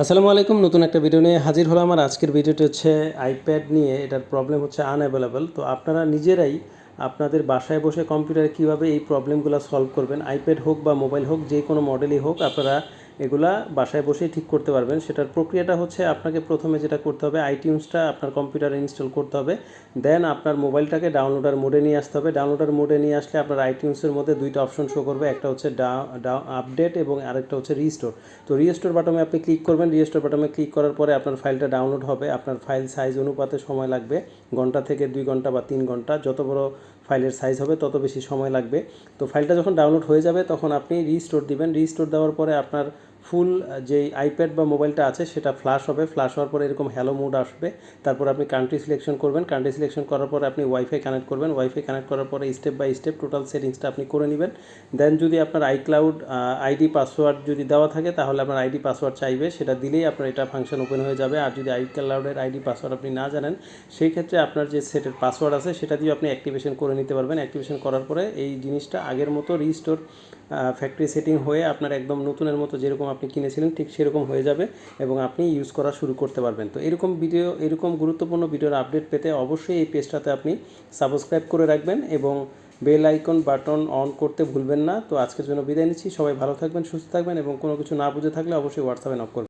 আসসালামু আলাইকুম, নতুন একটা ভিডিও নিয়ে হাজির হলো আমার আজকের ভিডিওটি হচ্ছে আইপ্যাড নিয়ে। এটার প্রবলেম হচ্ছে আনঅ্যাভেলেবল তো আপনারা নিজেরাই আপনাদের বাসায় বসে কম্পিউটারে কীভাবে এই প্রবলেমগুলো সলভ করবেন? আইপ্যাড হোক বা মোবাইল হোক, যে কোনো মডেলই হোক, আপনারা এগুলা বাসায় বসেই ঠিক করতে পারবেন। সেটার প্রক্রিয়াটা হচ্ছে আপনাকে প্রথমে যেটা করতে হবে আইটিউন্সটা আপনার কম্পিউটারে ইনস্টল করতে হবে। দেন আপনার মোবাইলটাকে ডাউনলোডার মোডে নিয়ে আসতে হবে। ডাউনলোডার মোডে নিয়ে আসলে আপনার আইটিউন্সের মধ্যে দুইটা অপশন শো করবে, একটা হচ্ছে আপডেট এবং আরেকটা হচ্ছে রিস্টোর তো রিস্টোর বাটমে আপনি ক্লিক করবেন। রিস্টোর বাটমে ক্লিক করার পরে আপনার ফাইলটা ডাউনলোড হবে। আপনার ফাইল সাইজ অনুপাতে সময় লাগবে, ঘণ্টা থেকে দুই ঘণ্টা বা তিন ঘণ্টা। যত বড় ফাইলের সাইজ হবে, তত বেশি সময় লাগবে। তো ফাইলটা যখন ডাউনলোড হয়ে যাবে, তখন আপনি রিস্টোর দিবেন। রিস্টোর দেওয়ার পরে আপনার ফুল যে আইপ্যাড বা মোবাইলটা আছে সেটা ফ্ল্যাশ হবে। ফ্ল্যাশ হওয়ার পরে এরকম হ্যালো মোড আসবে। তারপর আপনি কান্ট্রি সিলেকশন করবেন। কান্ট্রি সিলেকশন করার পর আপনি ওয়াইফাই কানেক্ট করবেন। ওয়াইফাই কানেক্ট করার পরে স্টেপ বাই স্টেপ টোটাল সেটিংসটা আপনি করে নেবেন। দেন যদি আপনার আইক্লাউড আইডি পাসওয়ার্ড যদি দেওয়া থাকে, তাহলে আপনার আইডি পাসওয়ার্ড চাইবে। সেটা দিলেই আপনার এটা ফাংশন ওপেন হয়ে যাবে। আর যদি আইক্লাউডের আইডি পাসওয়ার্ড আপনি না জানেন, সেই ক্ষেত্রে আপনার যে সেটের পাসওয়ার্ড আছে, সেটা দিয়ে আপনি অ্যাক্টিভেশন করে নিতে পারবেন। অ্যাক্টিভেশন করার পরে এই জিনিসটা আগের মতো রিস্টোর ফ্যাক্টরি সেটিং হয়ে আপনার একদম নতুনের মতো যেরকম আপনি কিনেছিলেন, ঠিক সেরকম হয়ে যাবে এবং আপনি ইউজ করা শুরু করতে পারবেন। তো এরকম ভিডিও এরকম গুরুত্বপূর্ণ ভিডিওর আপডেট পেতে অবশ্যই এই পেজটাতে আপনি সাবস্ক্রাইব করে রাখবেন এবং বেল আইকন বাটন অন করতে ভুলবেন না। তো আজকের জন্য বিদায় নিচ্ছি। সবাই ভালো থাকবেন, সুস্থ থাকবেন এবং কোনো কিছু না বুঝে থাকলে অবশ্যই হোয়াটসঅ্যাপে নক করবেন।